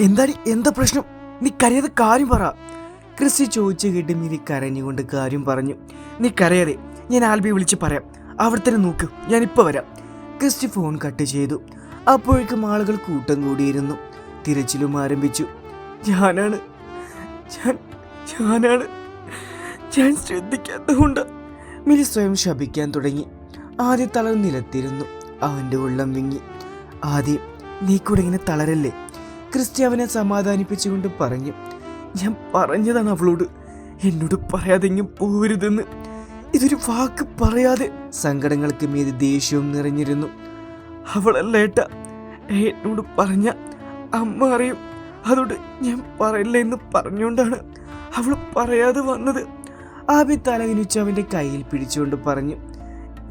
എന്താടി എന്താ പ്രശ്നം? നീ കരയാതെ കാര്യം പറ. ക്രിസ്റ്റി ചോദിച്ചു കേട്ട് മിരി കരഞ്ഞുകൊണ്ട് കാര്യം പറഞ്ഞു. നീ കരയാതെ ഞാൻ ആൽബി വിളിച്ച് പറയാം. അവിടെ നോക്ക് ഞാൻ ഇപ്പൊ വരാം. ക്രിസ്റ്റി ഫോൺ കട്ട് ചെയ്തു. അപ്പോഴേക്കും ആളുകൾ കൂട്ടം കൂടിയിരുന്നു. തിരച്ചിലും ആരംഭിച്ചു. ഞാനാണ്. ഞാൻ ഞാനാണ്. ഞാൻ ശ്രദ്ധിക്കാത്തതുകൊണ്ട്. മിനി സ്വയം ശപിക്കാൻ തുടങ്ങി. ആദ്യ തളർ നിലത്തിരുന്നു. അവന്റെ ഉള്ളം വിങ്ങി. ആദ്യം നീ കൂടെ ഇങ്ങനെ തളരല്ലേ? ക്രിസ്റ്റി അവനെ സമാധാനിപ്പിച്ചുകൊണ്ട് പറഞ്ഞു ഞാൻ പറഞ്ഞതാണ് അവളോട് എന്നോട് പറയാതെ ഇങ്ങും പോവരുതെന്ന്. ഇതൊരു വാക്ക് പറയാതെ. സങ്കടങ്ങൾക്ക് മീത് ദേഷ്യവും നിറഞ്ഞിരുന്നു. അവളല്ല ഏട്ട എന്നോട് പറഞ്ഞ അമ്മ അറിയും. അതോട് ഞാൻ പറയില്ല എന്ന് പറഞ്ഞുകൊണ്ടാണ് അവൾ പറയാതെ വന്നത്. ആബി തലകിനിച്ച് അവന്റെ കയ്യിൽ പിടിച്ചുകൊണ്ട് പറഞ്ഞു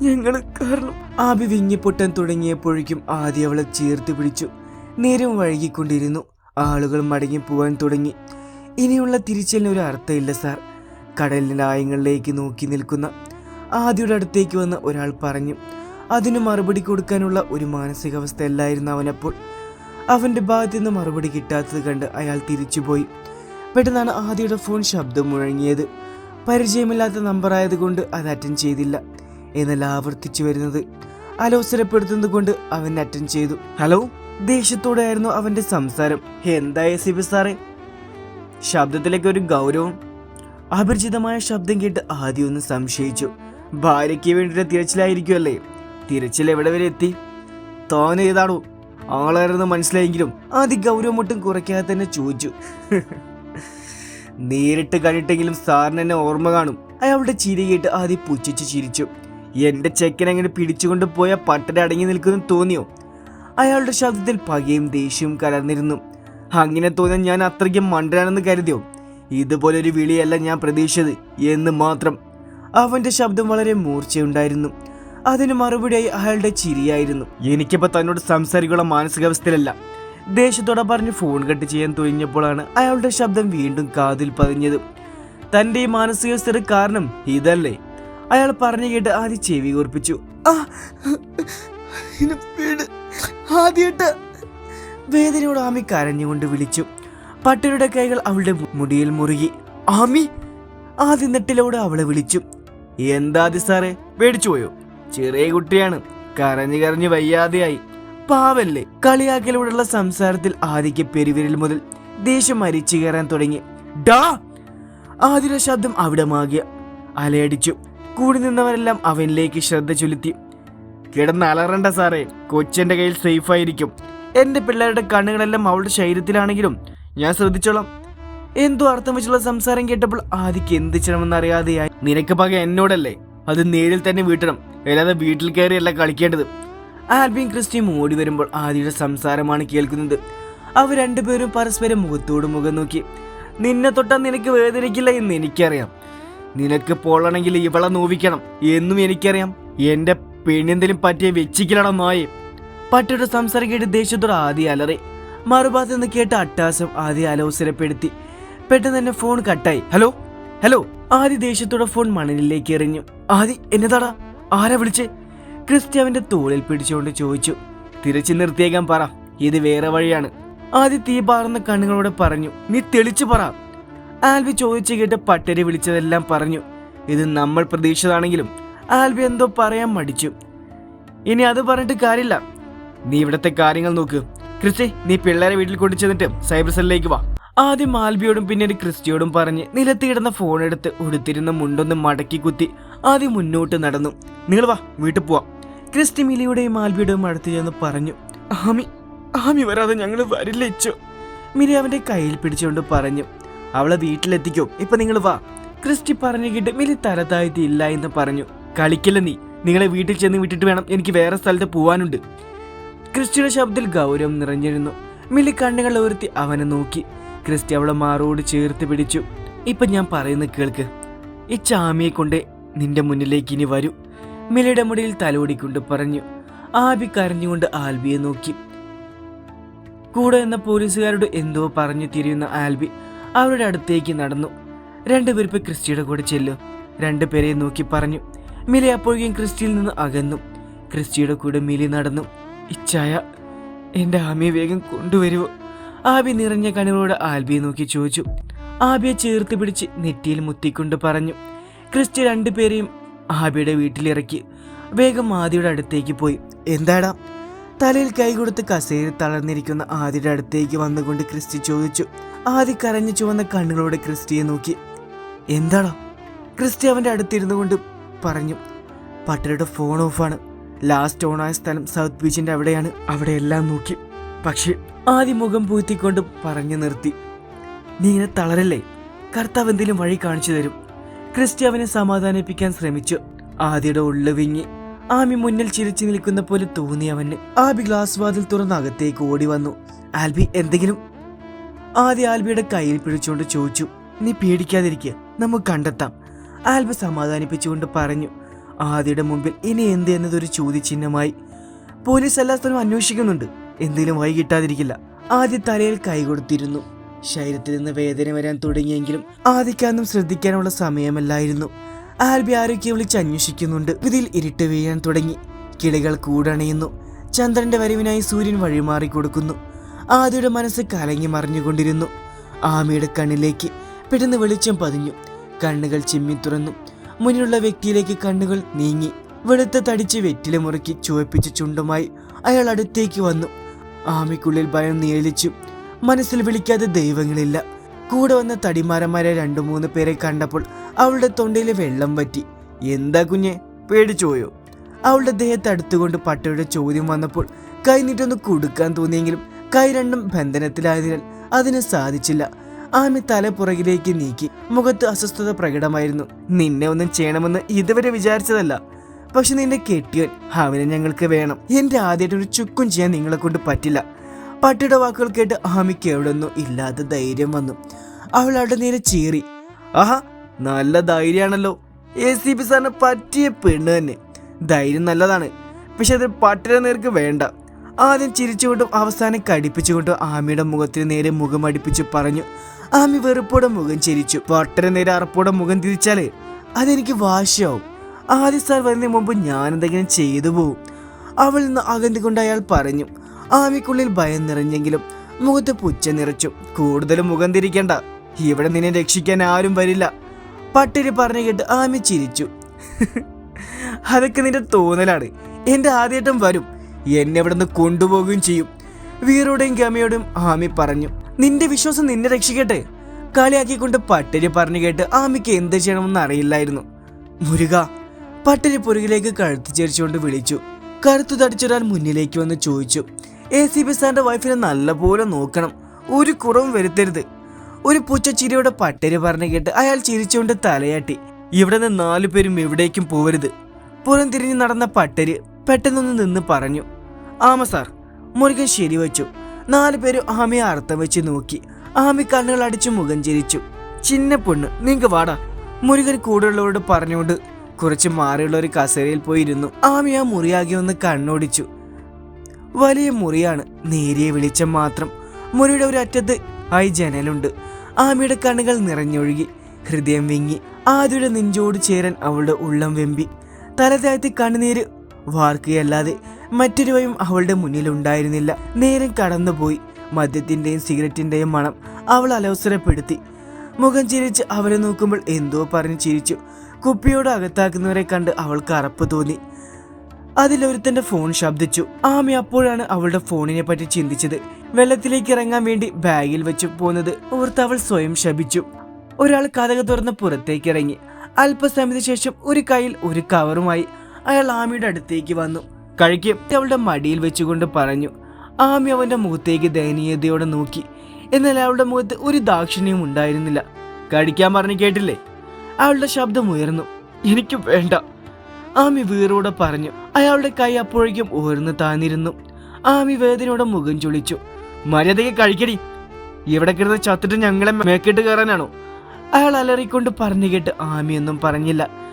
ഞങ്ങൾ കാരണം. ആബി വിങ്ങിപ്പൊട്ടാൻ തുടങ്ങിയപ്പോഴേക്കും ആദ്യം അവളെ ചേർത്ത് പിടിച്ചു. നേരം വഴുകിക്കൊണ്ടിരുന്നു ആളുകൾ മടങ്ങി പോവാൻ തുടങ്ങി. ഇനിയുള്ള തിരിച്ചലിന് ഒരു അർത്ഥമില്ല സാർ. കടലിന്റെ ആയങ്ങളിലേക്ക് നോക്കി നിൽക്കുന്ന ആദ്യയുടെ അടുത്തേക്ക് വന്ന ഒരാൾ പറഞ്ഞു അതിന് മറുപടി കൊടുക്കാനുള്ള ഒരു മാനസികാവസ്ഥ അല്ലായിരുന്നു അവനപ്പോൾ. അവന്റെ ഭാഗത്തു നിന്ന് മറുപടി കിട്ടാത്തത് കണ്ട് അയാൾ തിരിച്ചുപോയി. പെട്ടെന്നാണ് ആദ്യയുടെ ഫോൺ ശബ്ദം മുഴങ്ങിയത്. പരിചയമില്ലാത്ത നമ്പർ ആയതുകൊണ്ട് അത് അറ്റൻഡ് ചെയ്തില്ല. എന്നാൽ ആവർത്തിച്ചു വരുന്നത് അലോസരപ്പെടുത്തുന്നത് കൊണ്ട് അവൻ അറ്റൻഡ് ചെയ്തു. ഹലോ? ദേഷ്യത്തോടെ ആയിരുന്നു അവന്റെ സംസാരം. എന്തായ സിബി സാറേ? ശബ്ദത്തിലേക്ക് ഒരു ഗൗരവം. അപരിചിതമായ ശബ്ദം കേട്ട് ആദ്യം ഒന്ന് സംശയിച്ചു. ഭാര്യയ്ക്ക് വേണ്ടിയിട്ട് തിരച്ചിലായിരിക്കുമല്ലേ തിരച്ചിൽ എവിടെ വരെ എത്തി? തോന്നെ ഏതാണോ? ആളായിരുന്നു മനസ്സിലായെങ്കിലും ആദ്യ ഗൗരവം ഒട്ടും കുറയ്ക്കാതെ തന്നെ ചോദിച്ചു. നേരിട്ട് കണ്ടിട്ടെങ്കിലും സാറിന് എന്നെ ഓർമ്മ കാണും. അയാളുടെ ചിരി കേട്ട് ആദ്യം പുച്ഛിച്ച് ചിരിച്ചു. എന്റെ ചെക്കൻ അങ്ങനെ പിടിച്ചുകൊണ്ട് പോയ പട്ടര അടങ്ങി നിൽക്കുന്നു തോന്നിയോ? അയാളുടെ ശബ്ദത്തിൽ പകയും ദേഷ്യവും കലർന്നിരുന്നു. അങ്ങനെ തോന്നാൻ ഞാൻ അത്രയ്ക്കും മണ്ടനാണെന്ന് കരുതിയോ? ഇതുപോലൊരു വിളിയല്ല ഞാൻ പ്രതീക്ഷിച്ചത് എന്ന് മാത്രം. അവന്റെ ശബ്ദം വളരെ മൂർച്ചയുണ്ടായിരുന്നു. അതിന് മറുപടിയായി അയാളുടെ ചിരിയായിരുന്നു. എനിക്കിപ്പോ തന്നോട് സംസാരിക്കുള്ള മാനസികാവസ്ഥയിലല്ല. ദേഷ്യത്തോടെ പറഞ്ഞ് ഫോൺ കട്ട് ചെയ്യാൻ തുടങ്ങിയപ്പോഴാണ് അയാളുടെ ശബ്ദം വീണ്ടും കാതിൽ പതിഞ്ഞത്. തന്റെ ഈ മാനസികാവസ്ഥയുടെ കാരണം ഇതല്ലേ? അയാൾ പറഞ്ഞു കേട്ട് ആദ്യം ചെവി കുറിപ്പിച്ചു ആദ്യമായിട്ട് വേദനയോട് ആമി കരഞ്ഞുകൊണ്ട് വിളിച്ചു. പട്ടിയുടെ കൈകൾ അവളുടെ മുടിയിൽ മുറുകി. ആമി ആദ്യ നെട്ടിലോട് അവളെ വിളിച്ചു. എന്താതി സാറേ? പേടിച്ചു പോയോ? ചെറിയ കുട്ടിയാണ്. കരഞ്ഞു കരഞ്ഞു വയ്യാതെയായി. പാവല്ലേ? കളിയാക്കലോടുള്ള സംസാരത്തിൽ ആദിക്ക് പെരുവിരൽ മുതൽ ദേഷ്യം മരിച്ചു കയറാൻ തുടങ്ങി. ഡാ! ആദിയുടെ ശബ്ദം അവിടെ മാകിയ അലയടിച്ചു. കൂടി നിന്നവരെല്ലാം അവനിലേക്ക് ശ്രദ്ധ ചൊലുത്തി കിടന്ന് അലറണ്ട സാറേ കൊച്ചന്റെ കയ്യിൽ സേഫ് ആയിരിക്കും. എന്റെ പിള്ളേരുടെ കണ്ണുകളെല്ലാം അവളുടെ ശരീരത്തിലാണെങ്കിലും ഞാൻ ശ്രദ്ധിച്ചോളാം. എന്തോ അർത്ഥം വെച്ചുള്ള സംസാരം കേട്ടപ്പോൾ ആദിക്ക് എന്ത് ചെയ്യണമെന്ന് അറിയാതെയായി നിനക്ക് പക എന്നോടല്ലേ? അത് നേരിൽ തന്നെ വീട്ടണം. അല്ലാതെ വീട്ടിൽ കയറിയല്ല കളിക്കേണ്ടത്. ആൽബിൻ ക്രിസ്റ്റിയും ഓടി വരുമ്പോൾ ആദിയുടെ സംസാരമാണ് കേൾക്കുന്നത്. അവർ രണ്ടുപേരും പരസ്പരം മുഖത്തോട് മുഖം നോക്കി. നിന്നെ തൊട്ടാൽ നിനക്ക് വേദനിക്കില്ല എന്ന് എനിക്കറിയാം. നിനക്ക് പോളണമെങ്കിൽ ഇവളെ നോവിക്കണം എന്നും എനിക്കറിയാം. എന്റെ പെണ്ണെന്തെങ്കിലും പറ്റിയ വെച്ചിക്കലട നോയെ പട്ടിയുടെ സംസാരം കേട്ട് ദേഷ്യത്തോടെ ആദ്യ അലറി. മറുഭാഗത്ത് നിന്ന് കേട്ട അട്ടാസം ആദ്യ അലോസരപ്പെടുത്തി. പെട്ടെന്ന് തന്നെ ഫോൺ കട്ടായി ഹലോ ഹലോ ആദ്യ ദേഷ്യത്തോടെ ഫോൺ മണലിലേക്ക് എറിഞ്ഞു. ആദി എന്നതാടാ? ആരാ വിളിച്ച്? ക്രിസ്ത്യാവിന്റെ തോളിൽ പിടിച്ചുകൊണ്ട് ചോദിച്ചു. തിരിച്ചു നിർത്തിയേക്കാൻ പറ. ഇത് വേറെ വഴിയാണ്. ആദ്യ തീ പാർന്ന കണ്ണുകളോടെ പറഞ്ഞു. നീ തെളിച്ചു പറ. ആൽവി ചോദിച്ചു കേട്ട് പട്ടരെ വിളിച്ചതെല്ലാം പറഞ്ഞു. ഇത് നമ്മൾ പ്രതീക്ഷിച്ചതാണെങ്കിലും ആൽബി എന്തോ പറയാൻ മടിച്ചു. ഇനി അത് പറഞ്ഞിട്ട് കാര്യമില്ല. നീ ഇവിടത്തെ കാര്യങ്ങൾ നോക്ക്. ക്രിസ്റ്റി നീ പിള്ളേരെ വീട്ടിൽ കൊണ്ടു ചെന്നിട്ട് സൈബർ സെല്ലിലേക്ക് വാ. ആദ്യം ആൽബിയോടും പിന്നീട് ക്രിസ്റ്റിയോടും പറഞ്ഞ് നിലത്ത് ഫോൺ എടുത്ത് ഉടുത്തിരുന്ന മുണ്ടൊന്ന് മടക്കി കുത്തി ആദ്യം മുന്നോട്ട് നടന്നു. നിങ്ങൾ വാ വീട്ടിൽ പോവാം. ക്രിസ്റ്റി മിലിയുടെയും ആൽബിയുടെയും അടുത്ത് ചെന്ന് പറഞ്ഞു ആമി ആമി വരാതെ ഞങ്ങൾ വരില്ല മിലി അവന്റെ കയ്യിൽ പിടിച്ചുകൊണ്ട് പറഞ്ഞു അവളെ വീട്ടിലെത്തിക്കോ ഇപ്പൊ നിങ്ങൾ വാ. ക്രിസ്റ്റി പറഞ്ഞു കിട്ട് മിലി തലതായത് ഇല്ല എന്ന് പറഞ്ഞു. കളിക്കില്ല നീ. നിങ്ങളെ വീട്ടിൽ ചെന്ന് വിട്ടിട്ട് വേണം എനിക്ക് വേറെ സ്ഥലത്ത് പോവാനുണ്ട്. ക്രിസ്റ്റിയുടെ ശബ്ദത്തിൽ ഗൗരവം നിറഞ്ഞിരുന്നു. മില്ലി കണ്ണുകൾ ഉയർത്തി അവനെ നോക്കി. ക്രിസ്റ്റി അവളെ മാറോട് ചേർത്ത് പിടിച്ചു. ഇപ്പൊ ഞാൻ പറയുന്ന കേൾക്ക്. ഈ ചാമിയെ കൊണ്ട് നിന്റെ മുന്നിലേക്ക് ഇനി വരൂ. മിലിയുടെ മുടിയിൽ തലോടിക്കൊണ്ട് പറഞ്ഞു. ആബി കരഞ്ഞുകൊണ്ട് ആൽബിയെ നോക്കി. കൂടെ എന്ന പോലീസുകാരോട് എന്തോ പറഞ്ഞു തിരിയുന്ന ആൽബി അവരുടെ അടുത്തേക്ക് നടന്നു. രണ്ടുപേർ ഇപ്പൊ ക്രിസ്റ്റിയുടെ കൂടെ ചെല്ലു. രണ്ടുപേരെയും നോക്കി പറഞ്ഞു. മിലി അപ്പോഴേക്കും ക്രിസ്റ്റിയിൽ നിന്ന് അകന്നു. ക്രിസ്റ്റിയുടെ കൂടെ മിലി നടന്നു. ഇച്ചായ എന്റെ ആമിയെ വേഗം കൊണ്ടുവരുമോ ആബി നിറഞ്ഞ കണികളോട് ആൽബിയെ നോക്കി ചോദിച്ചു. ആബിയെ ചേർത്ത് പിടിച്ച് നെറ്റിയിൽ മുത്തിക്കൊണ്ട് പറഞ്ഞു. ക്രിസ്റ്റി രണ്ടുപേരെയും ആബിയുടെ വീട്ടിലിറക്കി. വേഗം ആദിയുടെ അടുത്തേക്ക് പോയി. എന്താടാ? തലയിൽ കൈ കൊടുത്ത് കസേരയിൽ തളർന്നിരിക്കുന്ന ആദിയുടെ അടുത്തേക്ക് വന്നുകൊണ്ട് ക്രിസ്റ്റി ചോദിച്ചു. ആദി കരഞ്ഞു ചുവന്ന കണ്ണുകളോടെ ക്രിസ്റ്റിയെ നോക്കി. എന്താടാ? ക്രിസ്റ്റി അവന്റെ അടുത്തിരുന്നു കൊണ്ട് പറഞ്ഞു. പട്ടരുടെ ഫോൺ ഓഫാണ് ലാസ്റ്റ് ഓണായ സ്ഥലം സൗത്ത് ബീച്ചിന്റെ അവിടെയാണ്. അവിടെ എല്ലാം നോക്കി. പക്ഷേ ആദ്യം മുഖം പൂത്തിക്കൊണ്ട് പറഞ്ഞു നിർത്തി. നീ ഇങ്ങനെ തളരല്ലേ? കർത്താവ് എന്തെങ്കിലും വഴി കാണിച്ചു തരും. ക്രിസ്റ്റി അവനെ സമാധാനിപ്പിക്കാൻ ശ്രമിച്ചു. ആദ്യയുടെ ഉള്ളു വിങ്ങി. ആമി മുന്നിൽ ചിരിച്ചു നിൽക്കുന്ന പോലെ തോന്നി അവന്. ആബി ഗ്ലാസ് വാതിൽ തുറന്ന് അകത്തേക്ക് ഓടി വന്നു. ആൽബി എന്തെങ്കിലും? ആദ്യ ആൽബിയുടെ കയ്യിൽ പിടിച്ചുകൊണ്ട് ചോദിച്ചു. നീ പേടിക്കാതിരിക്കുക നമുക്ക് കണ്ടെത്താം. ആൽബി സമാധാനിപ്പിച്ചുകൊണ്ട് പറഞ്ഞു ആദിയുടെ മുമ്പിൽ ഇനി എന്ത് എന്നതൊരു ചോദ്യചിഹ്നമായി. പോലീസ് എല്ലാ സ്ഥലവും അന്വേഷിക്കുന്നുണ്ട്. എന്തെങ്കിലും വൈകിട്ടാതിരിക്കില്ല ആദ്യ തലയിൽ കൈ കൊടുത്തിരുന്നു. ശരീരത്തിൽ നിന്ന് വേദന വരാൻ തുടങ്ങിയെങ്കിലും ആദിക്കാന്നും ശ്രദ്ധിക്കാനുള്ള സമയമല്ലായിരുന്നു. ആൽബി ആരോഗ്യം വിളിച്ച് അന്വേഷിക്കുന്നുണ്ട്. ഇതിൽ ഇരുട്ട് വീഴാൻ തുടങ്ങി. കിളികൾ കൂടണയുന്നു. ചന്ദ്രന്റെ വരവിനായി സൂര്യൻ വഴിമാറി കൊടുക്കുന്നു. ആദിയുടെ മനസ്സ് കലങ്ങി മറിഞ്ഞുകൊണ്ടിരുന്നു. ആമിയുടെ കണ്ണിലേക്ക് പെട്ടെന്ന് വെളിച്ചം പതിഞ്ഞു. കണ്ണുകൾ ചിമ്മി തുറന്നു. മുന്നിലുള്ള വ്യക്തിയിലേക്ക് കണ്ണുകൾ നീങ്ങി. വെളുത്ത തടിച്ച് വെറ്റില മുറുക്കി ചുവപ്പിച്ച ചുണ്ടുമായി അയാൾ അടുത്തേക്ക് വന്നു. ആമിക്കുള്ളിൽ ഭയം നിഴലിച്ചു മനസ്സിൽ വിളിക്കാതെ ദൈവങ്ങളില്ല. കൂടെ വന്ന തടിമാരന്മാരെ രണ്ടു മൂന്ന് പേരെ കണ്ടപ്പോൾ അവളുടെ തൊണ്ടയിലെ വെള്ളം പറ്റി എന്താ കുഞ്ഞെ? പേടിച്ചുപോയോ അവളുടെ ദേഹത്ത് അടുത്തുകൊണ്ട് പട്ടയുടെ ചോദ്യം വന്നപ്പോൾ കൈ നീട്ടൊന്ന് കൊടുക്കാൻ തോന്നിയെങ്കിലും കൈ രണ്ടും ബന്ധനത്തിലായതിനാൽ അതിന് സാധിച്ചില്ല. ആമി തല പുറകിലേക്ക് നീക്കി. മുഖത്ത് അസ്വസ്ഥത പ്രകടമായിരുന്നു. നിന്നെ ഒന്നും ചെയ്യണമെന്ന് ഇതുവരെ വിചാരിച്ചതല്ല. പക്ഷെ നിന്നെ കെട്ടിയവൻ അവനെ ഞങ്ങൾക്ക് വേണം. എന്റെ ആദ്യമായിട്ട് ഒരു ചുക്കും ചെയ്യാൻ നിങ്ങളെ കൊണ്ട് പറ്റില്ല. പട്ടിയുടെ വാക്കുകൾ കേട്ട് ആമിക്ക് എവിടെയൊന്നും ഇല്ലാത്ത ധൈര്യം വന്നു. അവൾ അവിടെ നേരെ ചീറി. ആഹാ നല്ല ധൈര്യമാണല്ലോ. എ സി പി സാറിന് പറ്റിയ പെണ്ണ് തന്നെ. ധൈര്യം നല്ലതാണ്. പക്ഷെ അത് പട്ടിയുടെ നേർക്ക് വേണ്ട. ആദ്യം ചിരിച്ചുകൊണ്ടും അവസാനം കടിപ്പിച്ചുകൊണ്ടും ആമിയുടെ മുഖത്തിന് നേരെ മുഖമടിപ്പിച്ച് പറഞ്ഞു ആമി വെറുപ്പോടെ മുഖം ചിരിച്ചു. പട്ടര നേരെ അറപ്പോടെ മുഖം തിരിച്ചാൽ അതെനിക്ക് വാശിയാവും. ആദ്യ സാർ വരുന്നതിന് മുമ്പ് ഞാൻ എന്തെങ്കിലും ചെയ്തു പോവും. അവൾ നിന്ന് അകന്നുകൊണ്ട് അയാൾ പറഞ്ഞു ആമിക്കുള്ളിൽ ഭയം നിറഞ്ഞെങ്കിലും മുഖത്ത് പുച്ച നിറച്ചു. കൂടുതൽ മുഖം തിരിക്കണ്ട. ഇവിടെ നിന്നെ രക്ഷിക്കാൻ ആരും വരില്ല. പട്ടിരി പറഞ്ഞു കേട്ട് ആമി ചിരിച്ചു. അതൊക്കെ നിന്റെ തോന്നലാണ്. എന്റെ ആദ്യമായിട്ടും വരും. എന്നെ ഇവിടെ നിന്ന് കൊണ്ടുപോകുകയും ചെയ്യും. വീറോടെയും ഗമയോടും ആമി പറഞ്ഞു നിന്റെ വിശ്വാസം നിന്നെ രക്ഷിക്കട്ടെ. കളിയാക്കിക്കൊണ്ട് പട്ടിരി പറഞ്ഞു കേട്ട് ആമിക്ക് എന്ത് ചെയ്യണമെന്ന് അറിയില്ലായിരുന്നു. മുരുക പട്ടിരി പുറകിലേക്ക് കഴുത്ത് ചേരിച്ചുകൊണ്ട് വിളിച്ചു. കറുത്തു തടിച്ചൊരാൾ മുന്നിലേക്ക് വന്ന് ചോദിച്ചു എ സി ബി സാറിന്റെ വൈഫിനെ നല്ലപോലെ നോക്കണം ഒരു കുറവും വരുത്തരുത്. ഒരു പുച്ചച്ചിരിയോടെ പട്ടരി പറഞ്ഞു കേട്ട് അയാൾ ചിരിച്ചുകൊണ്ട് തലയാട്ടി ഇവിടെ നിന്ന് നാലു പേരും എവിടേക്കും പോവരുത്. പുറം തിരിഞ്ഞു നടന്ന പട്ടര് പെട്ടെന്നൊന്ന് നിന്ന് പറഞ്ഞു. ആമ സാർ മുരുകൻ ശരിവച്ചു നാലു പേരും ആമയെ അർത്ഥം വെച്ച് നോക്കി. ആമി കണ്ണുകൾ അടിച്ചു മുഖം ചിരിച്ചു. ചിന്ന പൊണ്ണ് നിങ്ങൾക്ക് വാടാ മുരുകൻ കൂടെയുള്ളവരോട് പറഞ്ഞുകൊണ്ട് കുറച്ച് മാറിയുള്ള ഒരു കസേരയിൽ പോയിരുന്നു. ആമി ആ മുറിയാകെ ഒന്ന് കണ്ണോടിച്ചു. വലിയ മുറിയാണ് നേരിയ വെളിച്ചം മാത്രം. മുറിയുടെ ഒരു അറ്റത്ത് ആയി ജനലുണ്ട്. ആമിയുടെ കണ്ണുകൾ നിറഞ്ഞൊഴുകി. ഹൃദയം വിങ്ങി. ആദ്യയുടെ നെഞ്ചോട് ചേരാൻ അവളുടെ ഉള്ളം വെമ്പി. തല താഴ്ത്തി കണ്ണുനീര് വാർക്കുകയല്ലാതെ മറ്റൊരു വയും അവളുടെ മുന്നിലുണ്ടായിരുന്നില്ല. നേരം കടന്നുപോയി. മദ്യത്തിന്റെയും സിഗരറ്റിന്റെയും മണം അവൾ അലവസരപ്പെടുത്തി മുഖം ചിരിച്ച് അവരെ നോക്കുമ്പോൾ എന്തോ പറഞ്ഞ് ചിരിച്ചു. കുപ്പിയോട് അകത്താക്കുന്നവരെ കണ്ട് അവൾക്ക് അറപ്പ് തോന്നി. അതിലൊരുത്തന്റെ ഫോൺ ശബ്ദിച്ചു. ആമി അപ്പോഴാണ് അവളുടെ ഫോണിനെ പറ്റി ചിന്തിച്ചത്. വെള്ളത്തിലേക്ക് ഇറങ്ങാൻ വേണ്ടി ബാഗിൽ വെച്ച് പോകുന്നത് ഓർത്ത് അവൾ സ്വയം ശപിച്ചു. ഒരാൾ കഥക തുറന്ന് പുറത്തേക്ക് ഇറങ്ങി. അല്പസമയത്തിന് ശേഷം ഒരു കയ്യിൽ ഒരു കവറുമായി അയാൾ ആമിയുടെ അടുത്തേക്ക് വന്നു. കഴിക്കും അവളുടെ മടിയിൽ വെച്ചുകൊണ്ട് പറഞ്ഞു ആമി അവന്റെ മുഖത്തേക്ക് ദയനീയതയോടെ നോക്കി. എന്നാൽ അവളുടെ മുഖത്ത് ഒരു ദാക്ഷിണ്യവും ഉണ്ടായിരുന്നില്ല. കടിക്കാൻ പറഞ്ഞു കേട്ടില്ലേ? അവളുടെ ശബ്ദം ഉയർന്നു. എനിക്ക് വേണ്ട ആമി വീറോടെ പറഞ്ഞു. അയാളുടെ കൈ അപ്പോഴേക്കും ഉയർന്നു താന്നിരുന്നു. ആമി വേദനയോടെ മുഖം ചൊളിച്ചു. മര്യാദയ്ക്ക് കഴിക്കടി. ഇവിടെ കിടന്ന് ചത്തിട്ട് ഞങ്ങളെ മേക്കിട്ട് കയറാനാണോ? അയാൾ അലറിക്കൊണ്ട് പറഞ്ഞു കേട്ട് ആമിയൊന്നും പറഞ്ഞില്ല.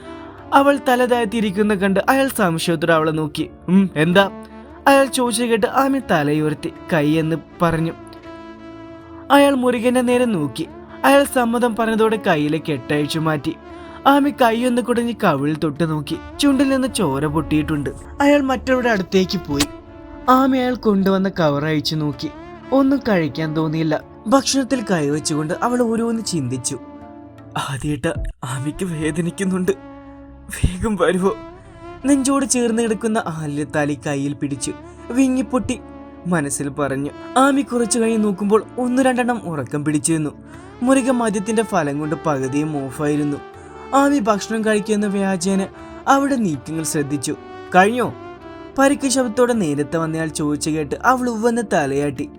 അവൾ തലതാഴ്ത്തിയിരിക്കുന്ന കണ്ട് അയാൾ സംശയത്തോടെ അവളെ നോക്കി. എന്താ? അയാൾ ചോദിച്ചു കേട്ട് ആമി തലയുയർത്തി കൈ എന്ന് പറഞ്ഞു. അയാൾ മുരുകന്റെ നേരെ നോക്കി. അയാൾ സമ്മതം പറഞ്ഞതോടെ കയ്യിലെ കെട്ടഴിച്ചു മാറ്റി. ആമി കൈയൊന്ന് കുടഞ്ഞ് കവിളിൽ തൊട്ട് നോക്കി. ചുണ്ടിൽ നിന്ന് ചോര പൊട്ടിയിട്ടുണ്ട്. അയാൾ മറ്റവരുടെ അടുത്തേക്ക് പോയി. ആമി അയാൾ കൊണ്ടുവന്ന കവർ അയച്ചു നോക്കി. ഒന്നും കഴിക്കാൻ തോന്നിയില്ല. ഭക്ഷണത്തിൽ കൈവച്ചുകൊണ്ട് അവൾ ഓരോന്ന് ചിന്തിച്ചു. ആദ്യമായിട്ട് ആമിക്ക് വേദനിക്കുന്നുണ്ട്. വേഗം വരുവോ? നെഞ്ചോട് ചേർന്ന് കിടക്കുന്ന ആല്യത്താലി കയ്യിൽ പിടിച്ചു വിങ്ങിപ്പൊട്ടി മനസ്സിൽ പറഞ്ഞു. ആമി കുറച്ചു കഴിഞ്ഞ് നോക്കുമ്പോൾ ഒന്നു രണ്ടെണ്ണം ഉറക്കം പിടിച്ചിരുന്നു. മുരുക മദ്യത്തിന്റെ ഫലം കൊണ്ട് പകുതിയും ഓഫായിരുന്നു. ആമി ഭക്ഷണം കഴിക്കുന്ന വ്യാജേന അവിടെ നീക്കങ്ങൾ ശ്രദ്ധിച്ചു. കഴിഞ്ഞോ? പരിക്ക് ശബ്ദത്തോടെ നേരത്തെ വന്നയാൾ ചോദിച്ചു കേട്ട് അവൾ ഉവ്വെന്ന് തലയാട്ടി.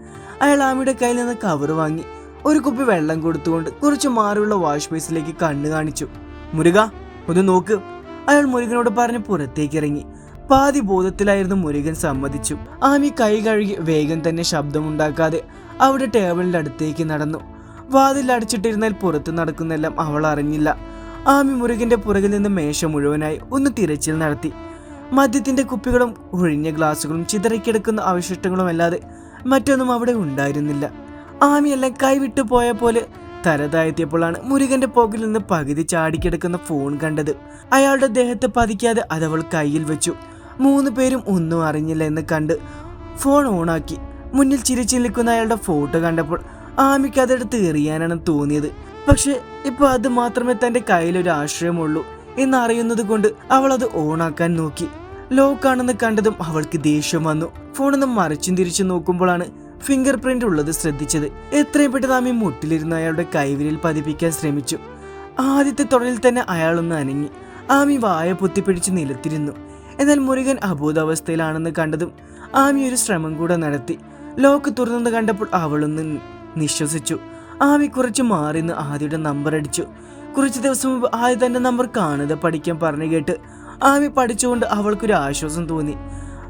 അയാൾ ആമിയുടെ കയ്യിൽ നിന്ന് കവർ വാങ്ങി ഒരു കുപ്പി വെള്ളം കൊടുത്തുകൊണ്ട് കുറച്ച് മാറിയുള്ള വാഷ് ബേസിലേക്ക് കണ്ണു കാണിച്ചു. മുരുക ഒന്ന് നോക്ക്. അയാൾ മുരുകനോട് പറഞ്ഞ് പുറത്തേക്ക് ഇറങ്ങി പാതി ബോധത്തിലായിരുന്നു മുരുകൻ സമ്മതിച്ചു. ആമി കൈ കഴുകി വേഗം തന്നെ ശബ്ദമുണ്ടാക്കാതെ അവിടെ ടേബിളിന്റെ അടുത്തേക്ക് നടന്നു. വാതിൽ അടച്ചിട്ടിരുന്നാൽ പുറത്ത് നടക്കുന്നെല്ലാം അവൾ അറിഞ്ഞില്ല. ആമി മുരുകന്റെ പുറകിൽ നിന്ന് മേശ മുഴുവനായി ഒന്ന് തിരച്ചിൽ നടത്തി. മദ്യത്തിന്റെ കുപ്പികളും ഒഴിഞ്ഞ ഗ്ലാസുകളും ചിതറിക്കിടക്കുന്ന അവശിഷ്ടങ്ങളും അല്ലാതെ മറ്റൊന്നും അവിടെ ഉണ്ടായിരുന്നില്ല. ആമിയെല്ലാം കൈവിട്ടു പോയ പോലെ തലതാഴ്ത്തിയപ്പോഴാണ് മുരുകന്റെ പോക്കിൽ നിന്ന് പകുതി ചാടിക്കിടക്കുന്ന ഫോൺ കണ്ടത്. അയാളുടെ ദേഹത്ത് പതിക്കാതെ അതവൾ കയ്യിൽ വെച്ചു. മൂന്ന് പേരും ഒന്നും അറിഞ്ഞില്ല എന്ന് കണ്ട് ഫോൺ ഓണാക്കി. മുന്നിൽ ചിരിച്ചു അയാളുടെ ഫോട്ടോ കണ്ടപ്പോൾ ആമിക്ക് അതെടുത്ത് എറിയാനാണ് തോന്നിയത്. പക്ഷെ ഇപ്പൊ അത് മാത്രമേ തന്റെ കയ്യിലൊരു ആശ്രയമുള്ളൂ എന്നറിയുന്നത് കൊണ്ട് അവൾ അത് ഓണാക്കാൻ നോക്കി. ലോക്കാണെന്ന് കണ്ടതും അവൾക്ക് ദേഷ്യം വന്നു. ഫോണൊന്ന് മറിച്ചും തിരിച്ചു നോക്കുമ്പോഴാണ് ഫിംഗർ പ്രിന്റ് ഉള്ളത് ശ്രദ്ധിച്ചത്. എത്രയും പെട്ടെന്ന് ആമി മുട്ടിലിരുന്ന് അയാളുടെ കൈവിരൽ പതിപ്പിക്കാൻ ശ്രമിച്ചു. ആദ്യത്തെ തൊടലിൽ തന്നെ അയാളൊന്ന് അനങ്ങി. ആമി വായ പൊത്തിപ്പിടിച്ച് നിലത്തിരുന്നു. എന്നാൽ മുരുകൻ അബോധാവസ്ഥയിലാണെന്ന് കണ്ടതും ആമി ഒരു ശ്രമം കൂടെ നടത്തി. ലോക്ക് തുറന്നത് കണ്ടപ്പോൾ അവളൊന്ന് നിശ്വസിച്ചു. ആമി കുറച്ച് മാറിന്ന് ആദ്യയുടെ നമ്പർ അടിച്ചു. കുറച്ച് ദിവസം മുമ്പ് ആദ്യ തന്റെ നമ്പർ കാണുക പഠിക്കാൻ പറഞ്ഞു കേട്ട് ആമി പഠിച്ചുകൊണ്ട് അവൾക്കൊരു ആശ്വാസം തോന്നി.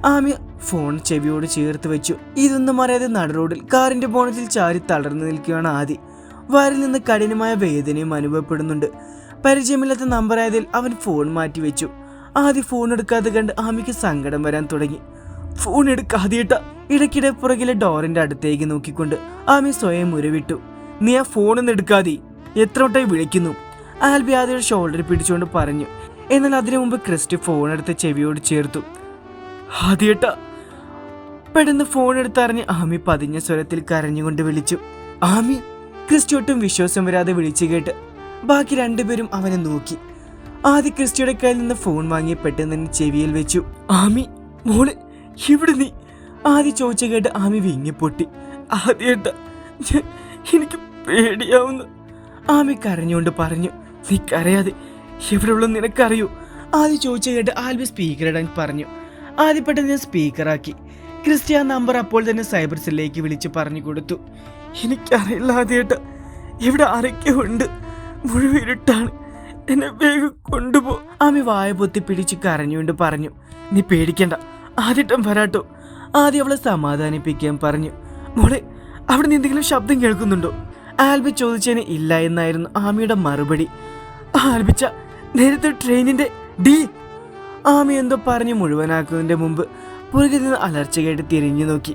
ആമി ഫോൺ ചെവിയോട് ചേർത്ത് വെച്ചു. ഇതൊന്നും അറിയാതെ നടുറോഡിൽ കാറിന്റെ ബോണറ്റിൽ ചാരി തളർന്നു നിൽക്കുകയാണ് ആദി. വയറിൽ നിന്ന് കഠിനമായ വേദനയും അനുഭവപ്പെടുന്നുണ്ട്. പരിചയമില്ലാത്ത നമ്പറായതിൽ അവൻ ഫോൺ മാറ്റി വെച്ചു. ആദ്യ ഫോൺ എടുക്കാതെ കണ്ട് ആമിക്ക് സങ്കടം വരാൻ തുടങ്ങി. ഫോൺ എടുക്കാതെയിട്ട ഇടയ്ക്കിടെ പുറകിലെ ഡോറിന്റെ അടുത്തേക്ക് നോക്കിക്കൊണ്ട് ആമി സ്വയം ഉരവിട്ടു. നീ ആ ഫോണൊന്നും എടുക്കാതെ എത്ര വട്ടായി വിളിക്കുന്നു? ആൽബി ആദ്യയുടെ ഷോൾഡർ പിടിച്ചുകൊണ്ട് പറഞ്ഞു. എന്നാൽ അതിനു മുമ്പ് ക്രിസ്റ്റി ഫോൺ എടുത്ത് ചെവിയോട് ചേർത്തു. ആദ്യേട്ട പെട്ടെന്ന് ഫോൺ എടുത്തറിഞ്ഞ് ആമി പതിഞ്ഞ സ്വരത്തിൽ കരഞ്ഞുകൊണ്ട് വിളിച്ചു. ആമി ക്രിസ്റ്റി ഒട്ടും വിശ്വാസം വരാതെ വിളിച്ചു കേട്ട് ബാക്കി രണ്ടുപേരും അവനെ നോക്കി. ആദ്യ ക്രിസ്റ്റിയുടെ കയ്യിൽ നിന്ന് ഫോൺ വാങ്ങി പെട്ടെന്ന് തന്നെ ചെവിയിൽ വെച്ചു. ആമി മോൾ ഇവിടെ നീ? ആദ്യ ചോദിച്ച കേട്ട് ആമി വിങ്ങിപ്പൊട്ടി ആദ്യേട്ട ഞാൻ- എനിക്ക് പേടിയാവുന്നു. ആമി കരഞ്ഞുകൊണ്ട് പറഞ്ഞു നീ കരയാതെ എവിടെ ഉള്ള നിനക്കറിയൂ? ആദ്യ ചോദിച്ച കേട്ട് ആൽബി സ്പീക്കർ ഇടാൻ പറഞ്ഞു. ആദ്യ പെട്ടെന്ന് സ്പീക്കറാക്കി ക്രിസ്ത്യ നമ്പർ അപ്പോൾ തന്നെ സൈബർ സെല്ലിലേക്ക് വിളിച്ച് പറഞ്ഞു കൊടുത്തു. എനിക്കറിയില്ല ഇവിടെ ആരൊക്കെ ഉണ്ട് എന്നെ വേഗം കൊണ്ടുപോ. ആമി വായ പൊത്തി പിടിച്ച് കരഞ്ഞുകൊണ്ട് പറഞ്ഞു. നീ പേടിക്കണ്ട. ആദ്യട്ടം വരാട്ടോ. ആദ്യം അവളെ സമാധാനിപ്പിക്കാൻ പറഞ്ഞു. മോളെ അവിടെ നിന്ന് എന്തെങ്കിലും ശബ്ദം കേൾക്കുന്നുണ്ടോ? ആൽബി ചോദിച്ചതിന് ഇല്ല എന്നായിരുന്നു ആമിയുടെ മറുപടി. ആൽബിച്ച നേരത്തെ ട്രെയിനിന്റെ ഡി. ആമി എന്തോ പറഞ്ഞു മുഴുവനാക്കുന്നതിന്റെ മുമ്പ് പുറകിൽ നിന്ന് അലർച്ച കേട്ട് തിരിഞ്ഞു നോക്കി